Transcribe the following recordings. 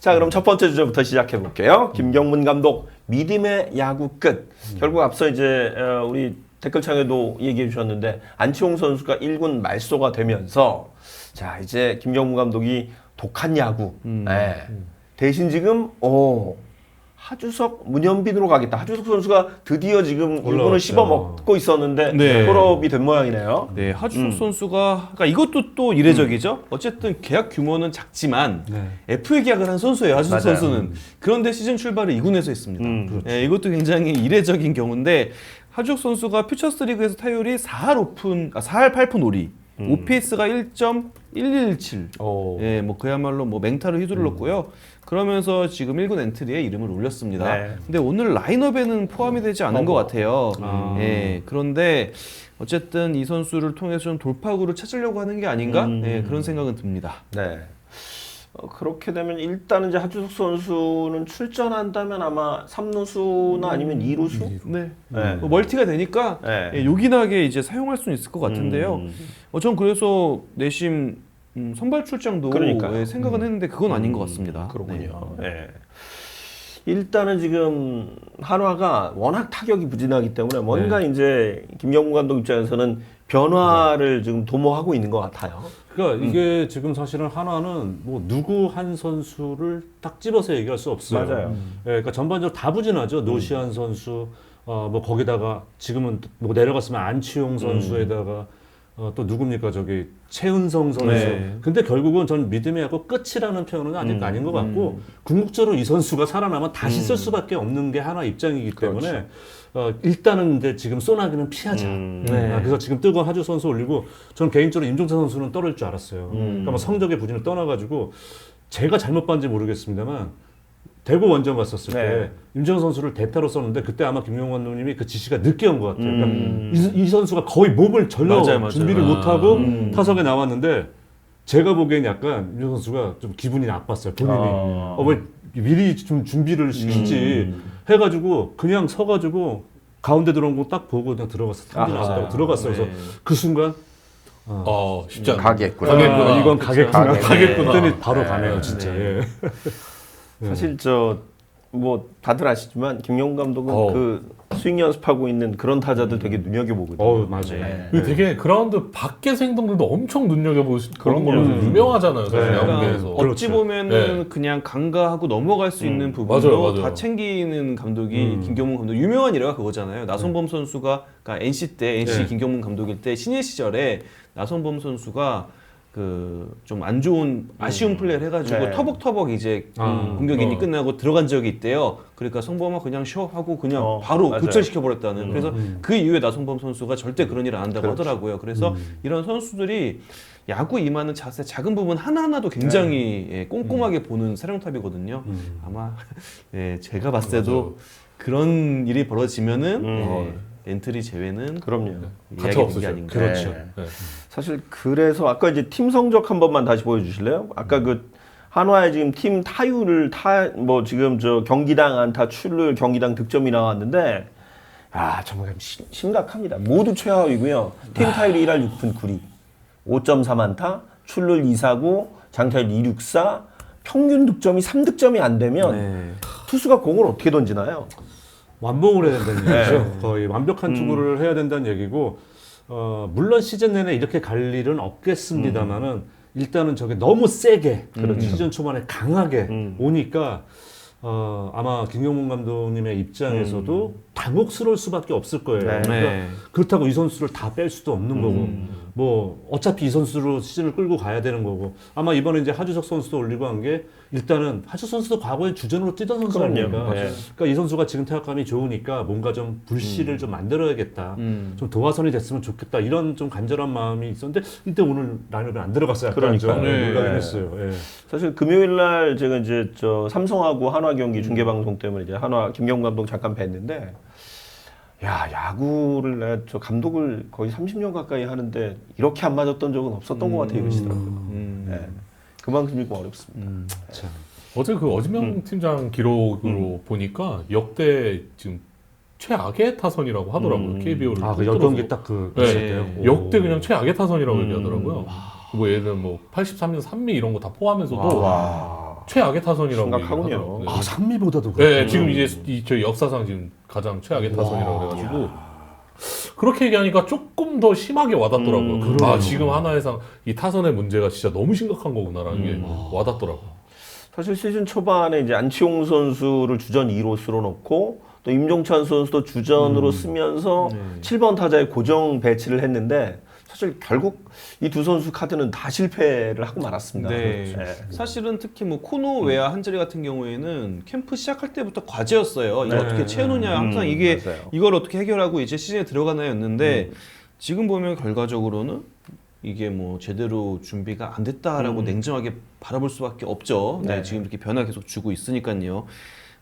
자, 그럼 첫 번째 주제부터 시작해 볼게요. 김경문 감독 믿음의 야구 끝. 결국 앞서 이제 어, 우리 댓글창에도 얘기해 주셨는데 안치홍 선수가 1군 말소가 되면서 자, 이제 김경문 감독이 독한 야구. 예. 대신 지금 어 하주석 문현빈으로 가겠다. 하주석 선수가 드디어 지금 올라왔죠. 1군을 씹어 먹고 있었는데 네. 콜업이 된 모양이네요. 네, 하주석 음. 선수가 그러니까 이것도 또 이례적이죠. 어쨌든 계약 규모는 작지만 네. FA 계약을 한 선수예요. 하주석 맞아요. 선수는. 그런데 시즌 출발을 2군에서 했습니다. 음, 네, 이것도 굉장히 이례적인 경우인데 하주석 선수가 퓨처스 리그에서 타율이 4할 오픈 아, 4할 8푼 5리. 음. OPS가 1.117. 어. 예, 뭐 그야말로 뭐 맹타를 휘둘렀고요. 그러면서 지금 1군 엔트리에 이름을 올렸습니다. 네. 근데 오늘 라인업에는 포함이 되지 않은 것 같아요. 아. 예, 그런데 어쨌든 이 선수를 통해서 좀 돌파구를 찾으려고 하는 게 아닌가? 음. 예, 그런 생각은 듭니다. 네. 어, 그렇게 되면 일단은 이제 하주석 선수는 출전한다면 아마 3루수나 아니면 2루수? 네. 네. 뭐 멀티가 되니까 네. 예, 요긴하게 이제 사용할 수는 있을 것 같은데요. 음. 어, 전 그래서 내심 음, 선발 출장도 그러니까요. 예, 생각은 했는데 그건 아닌 것 같습니다. 음, 그렇군요. 네. 예. 일단은 지금 한화가 워낙 타격이 부진하기 때문에 뭔가 네. 이제 김경문 감독 입장에서는 변화를 지금 도모하고 있는 것 같아요. 그러니까 이게 지금 사실은 한화는 뭐 누구 한 선수를 딱 집어서 얘기할 수 없어요. 맞아요. 예, 그러니까 전반적으로 다 부진하죠. 노시안 선수, 어, 뭐 거기다가 지금은 뭐 내려갔으면 안치홍 선수에다가 어, 또 누굽니까 저기 최은성 선수. 네. 근데 결국은 전 믿음의 야구 끝이라는 표현은 아직 음, 아닌 것 같고 궁극적으로 이 선수가 살아나면 다시 쓸 수밖에 없는 게 하나 입장이기 때문에 어, 일단은 이제 지금 소나기는 피하자. 음. 네. 아, 그래서 지금 뜨거운 하주 선수 올리고 저는 개인적으로 임종찬 선수는 떨어질 줄 알았어요. 음. 그러니까 뭐 성적의 부진을 떠나가지고 제가 잘못 봤는지 모르겠습니다만 대구 원정 갔었을 네. 때 임정현 선수를 대타로 썼는데 그때 아마 김용환 감독님이 그 지시가 늦게 온 것 같아요. 음. 그러니까 이, 이 선수가 거의 몸을 절로 맞아요, 맞아요. 준비를 아. 못하고 음. 타석에 나왔는데 제가 보기엔 약간 임정현 선수가 좀 기분이 나빴어요. 본인이 아. 어, 왜 미리 좀 준비를 시키지 음. 해가지고 그냥 서가지고 가운데 들어온 거 딱 보고 그냥 들어갔어. 아하. 나왔다고 들어갔어요. 그래서 네. 그 순간 어, 쉽지 않아. 가겠구나. 가겠구나. 아, 이건 가겠구나. 가겠구나. 가겠구나. 그랬더니 바로 네. 가네요, 진짜. 네. 예. 사실 저 뭐 다들 아시지만 김용문 감독은 어. 그 스윙 연습하고 있는 그런 타자들 되게 눈여겨보거든요. 어우, 맞아요. 네. 그 되게 그라운드 밖에서 행동들도 엄청 눈여겨보시 그런 걸로 그럼요. 유명하잖아요. 사실 네. 야구계에서. 그러니까 어찌 그렇죠. 보면은 네. 그냥 간과하고 넘어갈 수 있는 부분도 맞아요, 맞아요. 다 챙기는 감독이 음. 김경문 감독 유명한 일화가 그거잖아요. 나성범 선수가 그러니까 NC 때 NC 네. 김경문 감독일 때 신예 시절에 나성범 선수가 그 좀 안 좋은 아쉬운 플레이를 해가지고 네. 터벅터벅 이제 아, 공격인이 어. 끝나고 들어간 적이 있대요. 그러니까 성범아 그냥 쉬어 하고 그냥 어, 바로 맞아요. 교체시켜 버렸다는. 그래서 음. 그 이후에 나성범 선수가 절대 그런 일을 안 한다고 그렇죠. 하더라고요. 그래서 음. 이런 선수들이 야구 임하는 자세 작은 부분 하나하나도 굉장히 예, 꼼꼼하게 보는 사령탑이거든요. 음. 아마 예, 제가 봤을 때도 그런 일이 벌어지면은 음. 예, 엔트리 제외는 그럼요. 이야기 가차 된게 없으죠. 아닌가. 그렇죠. 네. 네. 사실 그래서 아까 이제 팀 성적 한 번만 다시 보여주실래요? 아까 그 한화의 지금 팀 타율을 타 뭐 지금 저 경기당 안타 출루율 경기당 득점이 나왔는데 아 정말 심, 심각합니다. 모두 최하위고요. 팀 타율이 1할 6푼 9리, 5.4안타, 출루율 2사구, 장타율 264, 평균 득점이 3득점이 안 되면 네. 투수가 공을 어떻게 던지나요? 완봉을 해야 된다는 네. 얘기죠. 거의 완벽한 투구를 해야 된다는 얘기고, 어, 물론 시즌 내내 이렇게 갈 일은 없겠습니다만은 일단은 저게 너무 세게 시즌 초반에 강하게 음. 오니까 어, 아마 김경문 감독님의 입장에서도 당혹스러울 수밖에 없을 거예요. 네. 그러니까 네. 그렇다고 이 선수를 다 뺄 수도 없는 거고, 음. 뭐 어차피 이 선수로 시즌을 끌고 가야 되는 거고, 아마 이번에 이제 하주석 선수도 올리고 한 게 일단은 하주석 선수도 과거에 주전으로 뛰던 선수. 아닙니까? 네. 그러니까 이 선수가 지금 타격감이 좋으니까 뭔가 좀 불씨를 좀 만들어야겠다, 음. 좀 도화선이 됐으면 좋겠다 이런 좀 간절한 마음이 있었는데 이때 오늘 라인업에 안 들어갔어요. 약간 그러니까요. 좀 네. 놀라긴 했어요. 예. 사실 금요일 날 제가 이제 저 삼성하고 한화 경기 중계 방송 때문에 이제 한화 김경문 감독 잠깐 뵀는데 야 야구를 내가 저 감독을 거의 30년 가까이 하는데 이렇게 안 맞았던 적은 없었던 것 같아 이러시더라고요. 음. 네. 그만큼 좀 어렵습니다. 음. 참. 어제 그 어지명 팀장 기록으로 보니까 역대 지금 최악의 타선이라고 하더라고요. 음. KBO를. 아, 그 열경기 딱그 네. 역대 그냥 최악의 타선이라고 음. 얘기하더라고요. 뭐 예를 들면 뭐 83년 3미 이런 거 다 포함해서도 와. 최악의 타선이라고 심각하군요. 얘기하더라고요. 아 산미보다도 네, 그렇죠. 지금 이제 이저 역사상 지금 가장 최악의 타선이라고 그래가지고 그렇게 얘기하니까 조금 더 심하게 와닿더라고요. 음, 아 지금 하나의상 이 타선의 문제가 진짜 너무 심각한 거구나라는 게 와닿더라고요. 사실 시즌 초반에 이제 안치홍 선수를 주전 2로스로 놓고 또 임종찬 선수도 주전으로 쓰면서 네. 7번 타자에 고정 배치를 했는데 사실 결국 이 두 선수 카드는 다 실패를 하고 말았습니다. 네. 네. 사실은 특히 뭐 코노 외야 한자리 같은 경우에는 캠프 시작할 때부터 과제였어요. 이거 네. 어떻게 채우느냐 항상 음, 이게 맞아요. 이걸 어떻게 해결하고 이제 시즌에 들어가나였는데 지금 보면 결과적으로는 이게 뭐 제대로 준비가 안 됐다라고 냉정하게 바라볼 수밖에 없죠. 네, 네. 지금 이렇게 변화 계속 주고 있으니까요.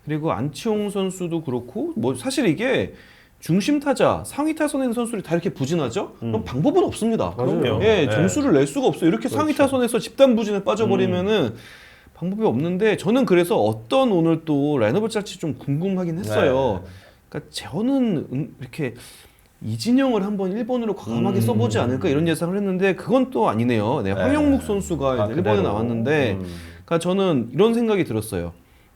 그리고 안치홍 선수도 그렇고 뭐 사실 이게 중심 타자 상위 타선에 있는 선수들이 다 이렇게 부진하죠? 그럼 방법은 없습니다. 그럼요. 예, 네. 점수를 낼 수가 없어요. 이렇게 상위 타선에서 집단 부진에 빠져버리면은 방법이 없는데 저는 그래서 어떤 오늘 또 라인업을 짤지 좀 궁금하긴 했어요. 그러니까 저는 음, 이렇게 이진영을 한번 1번으로 과감하게 써보지 않을까 이런 예상을 했는데 그건 또 아니네요. 네, 네. 황영묵 선수가 아. 1번에 나왔는데 음. 그러니까 저는 이런 생각이 들었어요.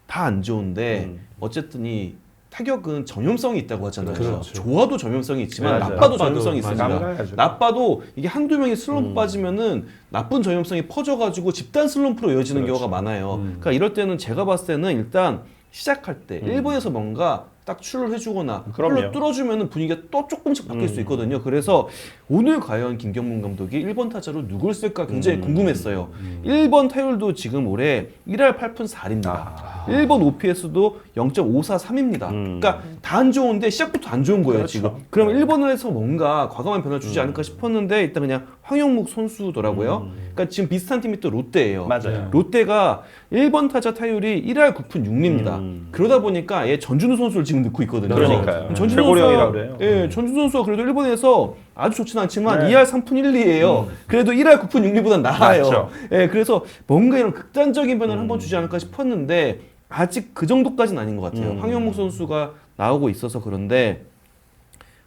다 안 좋은데 음. 어쨌든 이 타격은 전염성이 있다고 하잖아요. 그렇죠. 좋아도 전염성이 있지만 맞아요. 나빠도 전염성이 맞아요. 있습니다. 감가야죠. 나빠도 이게 한두 명이 슬럼프 빠지면은 나쁜 전염성이 퍼져가지고 집단 슬럼프로 이어지는 그렇죠. 경우가 많아요. 음. 그러니까 이럴 때는 제가 봤을 때는 일단 시작할 때 일본에서 뭔가 딱 출을 해주거나 그럼요. 홀로 뚫어주면은 분위기가 또 조금씩 바뀔 수 있거든요. 그래서 오늘 과연 김경문 감독이 1번 타자로 누굴 쓸까 굉장히 궁금했어요. 1번 타율도 지금 올해 1할 8푼 4리입니다. 1번 OPS도 0.543입니다. 음. 그러니까 다 안 좋은데 시작부터 안 좋은 거예요, 그렇죠. 지금. 그럼 1번을 해서 뭔가 과감한 변화를 주지 않을까 싶었는데 일단 그냥 황영묵 선수더라고요. 그러니까 지금 비슷한 팀이 또 롯데예요. 맞아요. 롯데가 1번 타자 타율이 1할 9푼 6리입니다. 음. 그러다 보니까 얘 전준우 선수를 지금 넣고 있거든요. 그러니까요. 전준우 최고령이라고 선수가 그래요. 예, 전준우 선수가 그래도 일본에서 아주 좋지는 않지만 네. 2할 3푼 1, 2예요. 그래도 1할 9푼 6리보단 나아요. 맞죠. 예, 그래서 뭔가 이런 극단적인 변화를 한번 주지 않을까 싶었는데 아직 그 정도까지는 아닌 것 같아요. 음. 황영목 선수가 나오고 있어서 그런데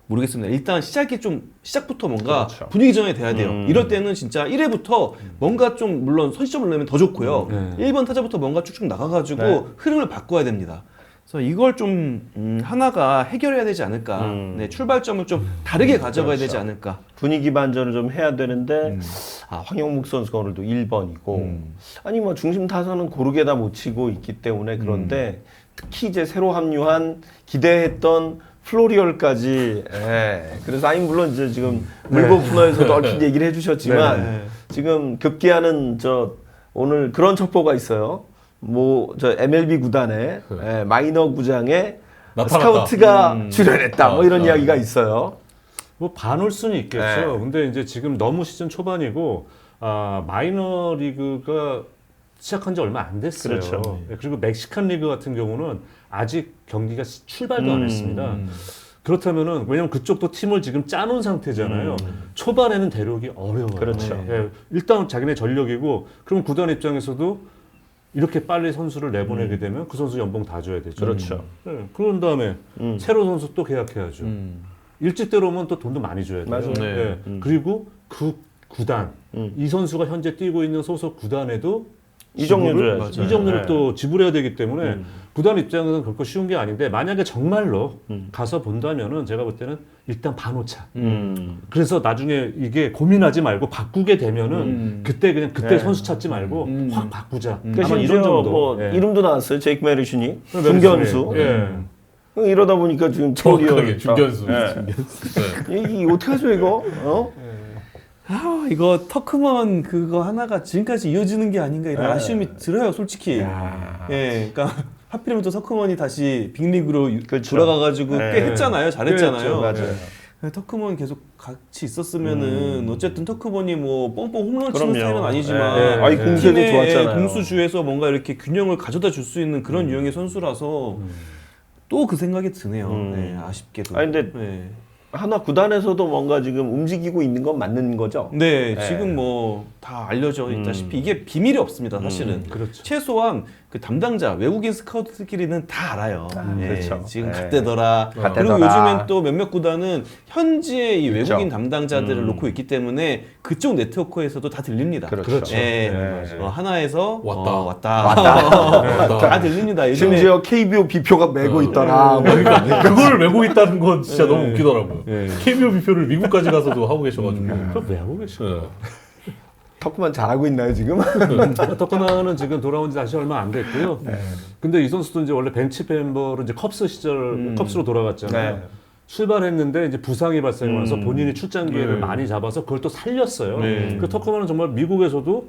모르겠습니다. 일단 시작이 좀 시작부터 뭔가 그렇죠. 분위기 전환이 돼야 돼요. 음. 이럴 때는 진짜 1회부터 뭔가 좀 물론 선취점을 내면 더 좋고요. 음. 1번 타자부터 뭔가 쭉쭉 나가가지고 네. 흐름을 바꿔야 됩니다. 그래서 이걸 좀 음, 하나가 해결해야 되지 않을까. 음. 네, 출발점을 좀 다르게 가져가야 되지 않을까. 분위기 반전을 좀 해야 되는데 음. 아 황영묵 선수가 오늘도 1번이고 음. 아니 뭐 중심 타선은 고르게 다 못 치고 있기 때문에 그런데 음. 특히 이제 새로 합류한 기대했던 플로리얼까지 예. 그래서 아니 물론 이제 지금 물고 분화에서도 얼핏 얘기를 해주셨지만 네. 지금 급기야는 저 오늘 그런 첩보가 있어요. 뭐 저 MLB 구단에 예, 마이너 구장에 나타났다. 스카우트가 음. 출연했다 뭐 이런 아, 이야기가 있어요. 뭐 반올 수는 있겠죠. 네. 근데 이제 지금 너무 시즌 초반이고 아, 마이너 리그가 시작한 지 얼마 안 됐어요. 그렇죠. 네, 그리고 멕시칸 리그 같은 경우는 아직 경기가 시- 출발도 안 음. 했습니다. 그렇다면은 왜냐면 그쪽도 팀을 지금 짜놓은 상태잖아요. 음. 초반에는 대륙이 어려워요. 그렇죠. 예, 일단 자기네 전력이고 그럼 구단 입장에서도 이렇게 빨리 선수를 내보내게 되면 그 선수 연봉 다 줘야 되죠. 음. 그렇죠. 예, 그런 다음에 음. 새로 선수 또 계약해야죠. 음. 일찍 들어오면 또 돈도 많이 줘야 돼요. 맞아요. 네. 예. 음. 그리고 그 구단 음. 이 선수가 현재 뛰고 있는 소속 구단에도 지불을- 줘야죠. 이적료를 네. 또 지불해야 되기 때문에 음. 구단 입장에서는 그렇게 쉬운 게 아닌데 만약에 정말로 음. 가서 본다면은 제가 볼 때는 일단 반오차. 음. 그래서 나중에 이게 고민하지 말고 바꾸게 되면은 음. 그때 그냥 그때 네. 선수 찾지 말고 음. 확 바꾸자. 음. 그 아마 심지어 이런 정도. 뭐 예. 이름도 나왔어요. 제이크 메리슨이 메리슨이. 중견수. 예. 이러다 보니까 지금 초리얼 중견수. 예. 네. 이, 이 어떻게 하죠 이거? 어? 아 이거 터크먼 그거 하나가 지금까지 이어지는 게 아닌가 이런 네. 아쉬움이 들어요 솔직히 야. 예 그러니까 하필이면 또 터크먼이 다시 빅리그로 그렇죠. 돌아가가지고 네. 꽤 했잖아요 잘했잖아요 그렇죠, 맞아요. 네, 터크먼 계속 같이 있었으면은 어쨌든 터크먼이 뭐 뻥뻥 홈런 치는 그럼요. 스타일은 아니지만 예. 아니, 공세도 팀의 좋았잖아요. 공수주에서 뭔가 이렇게 균형을 가져다 줄 수 있는 그런 유형의 선수라서 또 그 생각이 드네요 음. 네, 아쉽게도 아니, 근데 네. 하나 구단에서도 뭔가 지금 움직이고 있는 건 맞는 거죠? 네, 네. 지금 뭐 다 알려져 음. 있다시피 이게 비밀이 없습니다, 사실은. 그렇죠. 최소한 그그 담당자 외국인 스카우트끼리는 다 알아요. 아, 예, 그렇죠. 지금 네. 갓대더라. 그리고 갓대더라. 요즘엔 또 몇몇 구단은 현지의 이. 외국인 담당자들을 음. 놓고 있기 때문에 그쪽 네트워크에서도 다 들립니다. 그렇죠. 그렇죠. 예, 네. 어, 하나에서 왔다. 어, 왔다. 왔다. 다 들립니다. 요즘에 심지어 KBO 비표가 매고 있더라. 뭐 그러니까 그거를 외고 있다는 건 진짜 너무 네. 웃기더라고요. 예. KBO 비표를 미국까지 가서도 하고 계셔가지고. 그럼 왜 하고 계셔? 예. 터크만 잘하고 있나요 지금? 더커나는 지금 돌아온 지 다시 얼마 안 됐고요. 근데 이 선수도 이제 원래 벤치 멤버로 이제 컵스 시절 컵스로 돌아갔잖아요. 네. 출발했는데 이제 부상이 발생하면서 음. 본인이 출장 기회를 네. 많이 잡아서 그걸 또 살렸어요. 네. 그 터커만은 정말 미국에서도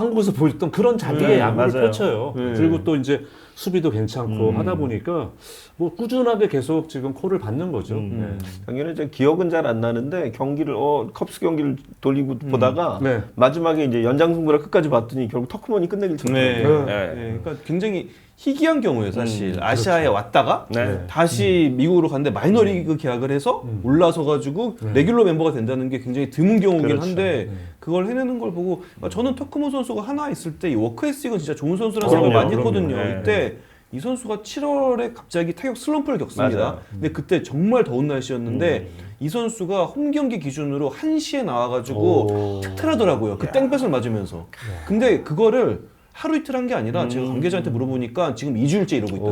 한국에서 보였던 그런 자기의 네, 야구를 맞아요. 펼쳐요. 네. 그리고 또 이제 수비도 괜찮고 음. 하다 보니까 뭐 꾸준하게 계속 지금 콜을 받는 거죠. 음. 네. 작년에 제 기억은 잘 안 나는데 경기를 어 컵스 경기를 돌리고 보다가 네. 마지막에 이제 연장 승부를 끝까지 봤더니 결국 터크먼이 끝내길 네. 쳤더라고요. 네. 그러니까 굉장히 희귀한 경우예요, 사실. 음, 아시아에 왔다가 네. 다시 미국으로 갔는데 마이너리그 계약을 해서 음. 올라서 가지고 네. 레귤러 멤버가 된다는 게 굉장히 드문 경우긴 그렇죠. 한데 네. 그걸 해내는 걸 보고 아, 저는 터크모 선수가 하나 있을 때 이 워크 에스익은 진짜 좋은 선수라는 생각을 많이 그럼요. 했거든요. 네. 이때 이 선수가 7월에 갑자기 타격 슬럼프를 겪습니다. 맞아요. 근데 그때 정말 더운 날씨였는데 이 선수가 홈 경기 기준으로 1시에 나와가지고 오. 특트하더라고요. 그 야. 땡볕을 맞으면서. 근데 그거를 하루 이틀 한 게 아니라 제가 관계자한테 물어보니까 지금 2주일째 이러고 있다고.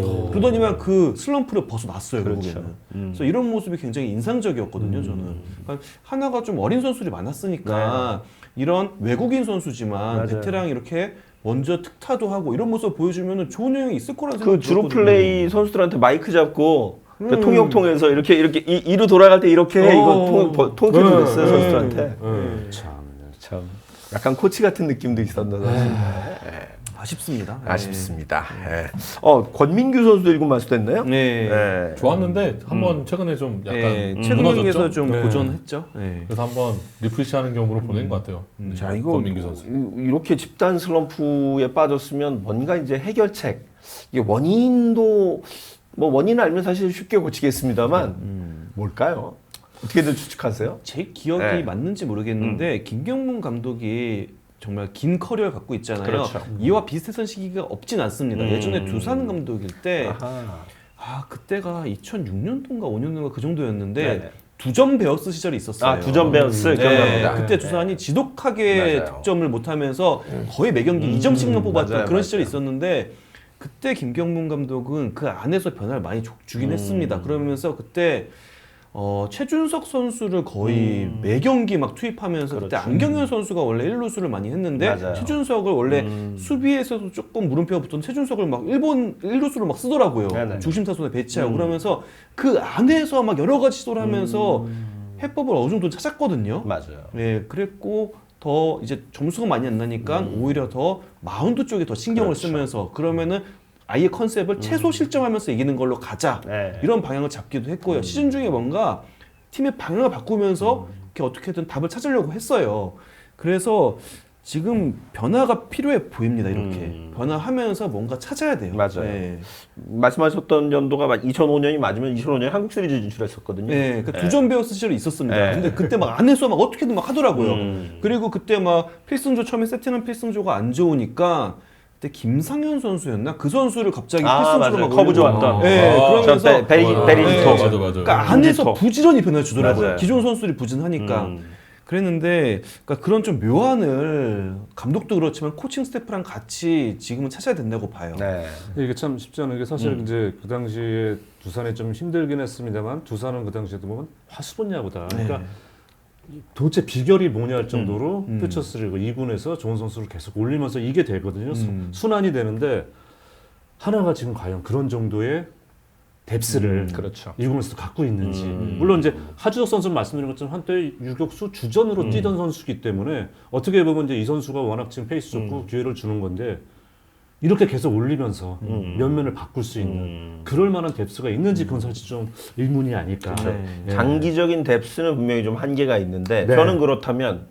오. 그러더니만 그 슬럼프를 벗어났어요, 그렇죠. 결국에는. 음. 그래서 이런 모습이 굉장히 인상적이었거든요, 저는. 그러니까 하나가 좀 어린 선수들이 많았으니까 이런 외국인 선수지만 네. 맞아요. 베테랑이 이렇게 먼저 특타도 하고 이런 모습 보여주면 좋은 영향이 있을 거라는 그 생각이 주로 들었거든요. 플레이 선수들한테 마이크 잡고 그 음. 통역 통해서 이렇게 이렇게 이, 이루 돌아갈 때 이렇게 해 이거 어. 통 버- 통역해 네, 네. 선수들한테. 네. 참. 참 약간 코치 같은 느낌도 있었나 사실. 아쉽습니다. 아쉽습니다. 예. 어 권민규 선수도 일곱 마수됐나요? 네. 네. 좋았는데 한번 최근에 좀 약간 네, 음, 최근 경기에서 무너졌죠? 좀 네. 고전했죠. 네. 그래서 한번 리프레시하는 경우로 보낸 것 같아요. 음. 자 이거 권민규 선수. 이- 이렇게 집단 슬럼프에 빠졌으면 뭔가 이제 해결책 이게 원인도 뭐 원인을 알면 사실 쉽게 고치겠습니다만 음. 뭘까요? 어떻게들 추측하세요? 제 기억이 네. 맞는지 모르겠는데 김경문 감독이 정말 긴 커리어를 갖고 있잖아요. 그렇죠. 이와 비슷했던 시기가 없진 않습니다. 음. 예전에 두산 감독일 때 아하. 아 그때가 2006년도인가 5년도인가 그 정도였는데 네네. 두점 베어스 시절이 있었어요. 아, 두점 베어스 네, 기억납니다. 그때 두산이 지독하게 맞아요. 음. 득점을 못하면서 거의 매 경기 2점씩만 뽑았던 맞아요, 그런 맞아요. 시절이 있었는데 그때 김경문 감독은 그 안에서 변화를 많이 주- 주긴 음. 했습니다. 그러면서 그때 어, 최준석 선수를 거의 음. 매 경기 막 투입하면서 그때 그렇죠. 안경현 선수가 원래 1루수를 많이 했는데 맞아요. 최준석을 원래 음. 수비에서도 조금 물음표가 붙던 최준석을 막 일본 1루수로 막 쓰더라고요. 네네. 중심 타선에 배치하고 음. 그러면서 그 안에서 막 여러 가지 시도를 하면서 해법을 어느 정도 찾았거든요. 맞아요. 네, 그랬고 더 이제 점수가 많이 안 나니까 오히려 더 마운드 쪽에 더 신경을 음. 그렇죠. 쓰면서 그러면은 아예 컨셉을 최소 실점하면서 이기는 걸로 가자 네. 이런 방향을 잡기도 했고요. 시즌 중에 뭔가 팀의 방향을 바꾸면서 이렇게 어떻게든 답을 찾으려고 했어요. 그래서 지금 변화가 필요해 보입니다. 이렇게 음. 변화하면서 뭔가 찾아야 돼요. 맞아요. 네, 말씀하셨던 연도가 2005년이 맞으면 2005년에 한국 시리즈 진출했었거든요. 네, 그 두점 베어스 시절이 있었습니다. 네. 근데 그때 막 안에서 막 어떻게든 막 하더라고요. 음. 그리고 그때 막 필승조 처음에 세팅한 필승조가 안 좋으니까 그때 김상현 선수였나 그 선수를 갑자기 아, 필승조로 맞아요. 막 커브 올리고. 좋았던. 네, 아, 그러면서 베- 베리- 맞아, 베리토. 맞아, 맞아, 맞아. 그러니까 안에서. 부지런히 변화 주더라고요. 맞아요. 기존 선수들이 부진하니까. 음. 그랬는데 그러니까 그런 좀 묘안을 감독도 그렇지만 코칭 스태프랑 같이 지금은 찾아야 된다고 봐요. 네. 이게 참 쉽지 않은 게 사실 음. 이제 그 당시에 두산이 좀 힘들긴 했습니다만 두산은 그 당시에도 보면 화수분 야구다. 그러니까 네. 도대체 비결이 뭐냐 할 정도로 음. 퓨처스리그 2군에서 좋은 선수를 계속 올리면서 이게 되거든요. 수- 음. 순환이 되는데 하나가 지금 과연 그런 정도의 뎁스를 그렇죠. 2군에서도 갖고 있는지 음. 물론 이제 하주석 선수 말씀드린 것처럼 한때 유격수 주전으로 음. 뛰던 선수기 때문에 어떻게 보면 이제 이 선수가 워낙 지금 페이스 좋고 기회를 주는 건데 이렇게 계속 올리면서 음. 면면을 바꿀 수 있는 음. 그럴 만한 뎁스가 있는지 그건 사실 좀 의문이 아닐까. 네. 예. 장기적인 뎁스는 분명히 좀 한계가 있는데 네. 저는 그렇다면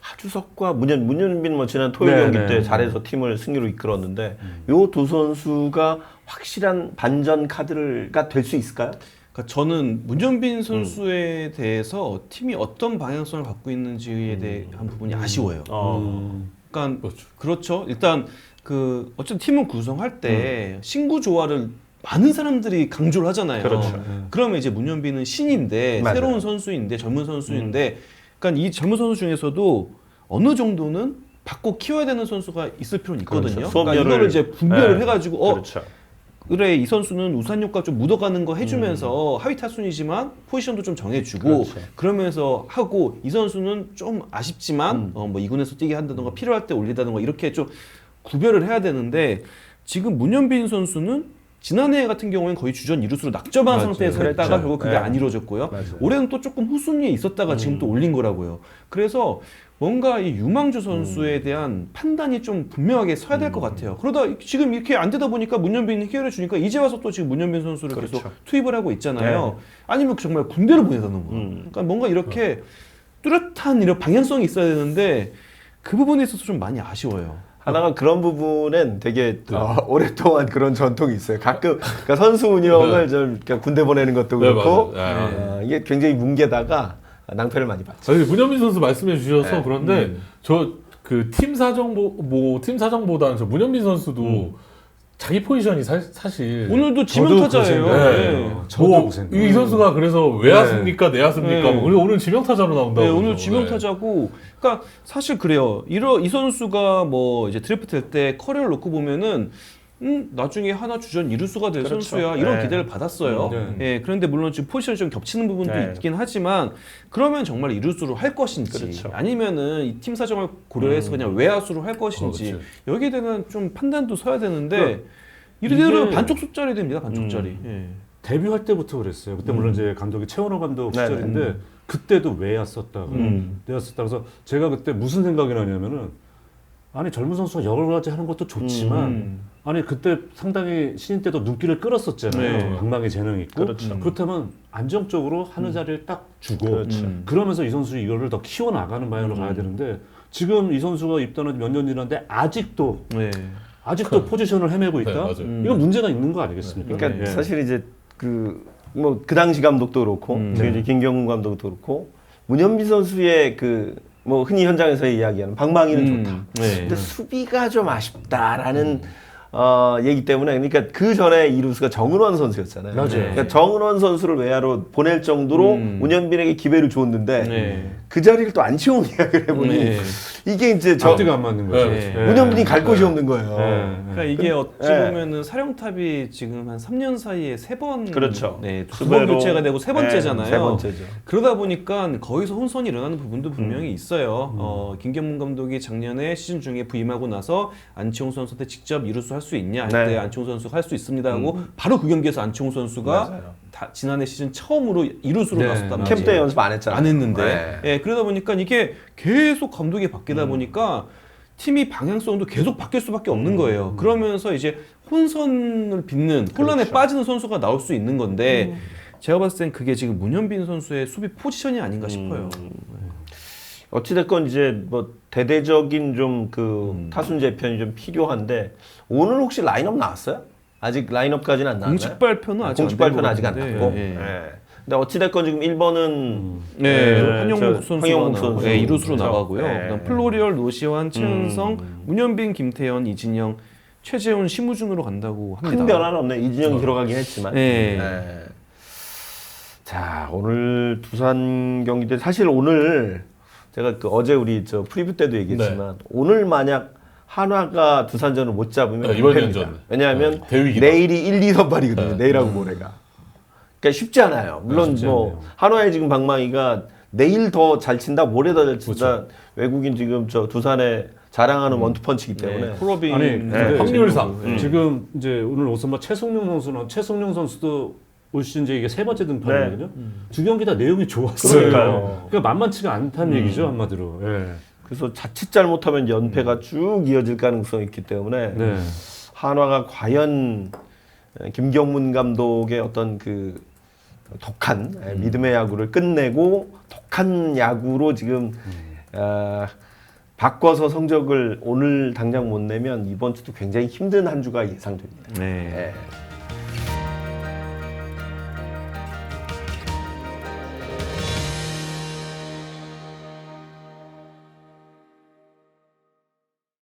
하주석과 문현 문현빈 뭐 지난 토요일 네, 경기 네. 때 잘해서 팀을 승리로 이끌었는데 요 두 선수가 확실한 반전 카드가 될 수 있을까요? 그러니까 저는 음. 문정빈 선수에 대해서 팀이 어떤 방향성을 갖고 있는지에 대한 부분이 아쉬워요. 어. 음. 그러니까 그렇죠. 그렇죠. 일단 그 어쨌든 팀을 구성할 때 신구 조화를 많은 사람들이 강조를 하잖아요. 그렇죠. 그러면 이제 문현빈은 신인데 맞아요. 새로운 선수인데 젊은 선수인데 그러니까 이 젊은 선수 중에서도 어느 정도는 받고 키워야 되는 선수가 있을 필요는 있거든요. 그렇죠. 그러니까 수업료를- 이거를 이제 분별을 네. 해가지고 어 그렇죠. 그래 이 선수는 우산 효과 좀 묻어가는 거 해주면서 하위 타순이지만 포지션도 좀 정해주고 음. 그렇죠. 그러면서 하고 이 선수는 좀 아쉽지만 음. 어, 뭐 2군에서 뛰게 한다던가 필요할 때 올리다던가 이렇게 좀 구별을 해야 되는데 지금 문현빈 선수는 지난해 같은 경우에는 거의 주전 이루수로 낙점한 맞아요. 상태에서 그랬죠. 했다가 결국 그게 네. 안 이루어졌고요. 맞아요. 올해는 또 조금 후순위에 있었다가 지금 또 올린 거라고요. 그래서 뭔가 이 유망주 선수에 대한 판단이 좀 분명하게 서야 될 것 같아요. 그러다 지금 이렇게 안 되다 보니까 문현빈이 해결해 주니까 이제 와서 또 지금 문현빈 선수를 그렇죠. 계속 투입을 하고 있잖아요. 아니면 정말 군대를 보내다는 거. 음. 그러니까 뭔가 이렇게 뚜렷한 이런 방향성이 있어야 되는데 그 부분에 있어서 좀 많이 아쉬워요. 하나가 그런 부분은 되게 어, 오랫동안 그런 전통이 있어요. 가끔 그러니까 선수 운영을 좀 그러니까 군대 보내는 것도 네, 그렇고 맞아요. 네. 어, 이게 굉장히 뭉개다가 낭패를 많이 봤죠. 아니, 문현민 선수 말씀해 주셔서 네. 그런데 저 그 팀 사정 뭐팀 사정보다는 저 문현민 선수도 자기 포지션이 사, 사실 오늘도 지명타자예요. 그 네. 네. 저도 뭐, 그 생각. 이 선수가 그래서 외야습니까 내야습니까? 네. 뭐 오늘 지명타자로 나온다고. 네, 오늘. 지명타자고, 그러니까 사실 그래요. 이러 이 선수가 뭐 이제 드래프트 될때 커리어를 놓고 보면은 음, 나중에 하나 주전 이루수가 될 그렇죠. 선수야 이런 네. 기대를 받았어요. 네. 예, 그런데 물론 지금 포지션이 좀 겹치는 부분도 네. 있긴 하지만 그러면 정말 이루수로 할 것인지 그렇죠. 아니면은 이 팀 사정을 고려해서 그냥 외야수로 할 것인지 그렇지. 여기에 대한 좀 판단도 서야 되는데 이래대로 이게- 반쪽 숫자리 됩니다. 반쪽 짜리. 음. 예. 데뷔할 때부터 그랬어요. 그때 물론 이제 감독이 최원호 감독 네, 시절인데 그때도 왜였었다가 음. 왜였었다. 그래서 제가 그때 무슨 생각이 나냐면은 아니 젊은 선수가 여러 가지 하는 것도 좋지만 음. 아니 그때 상당히 신인 때도 눈길을 끌었었잖아요. 네. 방망이 재능 있고 그렇죠. 음. 그렇다면 안정적으로 하는 자리를 딱 주고 그렇죠. 음. 그러면서 이 선수 이거를 더 키워 나가는 방향으로 가야 되는데 지금 이 선수가 입단한 몇 년 지났는데 아직도 네. 아직도 포지션을 헤매고 있다. 네, 맞아요. 음. 이건 문제가 있는 거 아니겠습니까? 그러니까 예. 사실 이제 그 뭐 그 당시 감독도 그렇고 음. 지금 이제 김경문 감독도 그렇고 문현빈 선수의 그 뭐 흔히 현장에서 이야기하는 방망이는 음. 좋다. 네. 근데 수비가 좀 아쉽다라는 어, 얘기 때문에 그러니까 그 전에 이루수가 정은원 선수였잖아요. 맞아요. 그러니까 정은원 선수를 외야로 보낼 정도로 음. 문현빈에게 기회를 줬는데 네. 그 자리를 또 안치홍 이야기를 해보니 네. 이게 이제 저 앞뒤가 안 맞는 거죠. 네. 예. 문현빈이 갈 곳이 예. 없는 거예요. 예. 그러니까 이게 어찌 네. 보면은 사령탑이 지금 한 3년 사이에 세번 그렇죠. 네, 두번 수배로- 교체가 되고 세 번째잖아요. 네, 세 번째죠. 그러다 보니까 거기서 혼선이 일어나는 부분도 음. 분명히 있어요. 어, 김경문 감독이 작년에 시즌 중에 부임하고 나서 안치홍 선수한테 직접 이루수 할 수 있냐 할 때 네. 안치홍 선수가 할 수 있습니다 하고 바로 그 경기에서 안치홍 선수가 맞아요. 다, 지난해 시즌 처음으로 이루수로 네, 나섰단 맞아요. 말이에요. 캠프 때 연습 안 했잖아요. 안 했는데 네. 예, 그러다 보니까 이게 계속 감독이 바뀌다 보니까 팀이 방향성도 계속 바뀔 수밖에 없는 거예요. 그러면서 이제 혼선을 빚는 혼란에 그렇죠. 빠지는 선수가 나올 수 있는 건데 제가 봤을 땐 그게 지금 문현빈 선수의 수비 포지션이 아닌가 싶어요. 어찌됐건 이제 뭐 대대적인 좀그 음. 타순 재편이 좀 필요한데 오늘 혹시 라인업 나왔어요? 아직 라인업까지는 안 나왔나요? 공식 발표는 아직 공식 발표는 것 아직 안 났고. 예. 예. 근데 어찌됐건 지금 1번은 네, 네, 선수가 황영목 선수. 네, 이루수로 그렇죠. 나가고요. 네. 그다음 플로리얼, 노시환, 최은성, 음. 문현빈, 김태현, 이진영, 최재훈, 심우준으로 간다고 합니다. 큰 변화는 없네. 이진영이 들어가긴 했지만. 네. 네. 자 오늘 두산 경기 때 사실 오늘 제가 그 어제 우리 저 프리뷰 때도 얘기했지만 오늘 만약 한화가 두산전을 못 잡으면 네, 이번 패입니다. 연전. 왜냐하면 네. 내일이 1, 2 선발이거든요. 네. 내일하고 모레가. 그러니까 쉽지 않아요. 물론 쉽지 뭐. 한화의 지금 방망이가 내일 더 잘 친다, 모레 더 잘 친다. 외국인 지금 저 두산에 자랑하는 원투펀치기 때문에 네, 콜로빈 아니, 네. 근데 확률상. 지금, 지금 이제 오늘 오선바 최성룡 선수는 최성룡 선수도 올 시즌 이제 이게 세 번째 등판이거든요. 두 경기 다 내용이 좋았어요. 그러니까요. 그러니까 만만치가 않다는 얘기죠 한마디로. 예. 그래서 자칫 잘못하면 연패가 쭉 이어질 가능성이 있기 때문에 네. 한화가 과연 김경문 감독의 어떤 그 독한 믿음의 야구를 끝내고 독한 야구로 지금 아, 바꿔서 성적을 오늘 당장 못 내면 이번 주도 굉장히 힘든 한 주가 예상됩니다. 네. 예.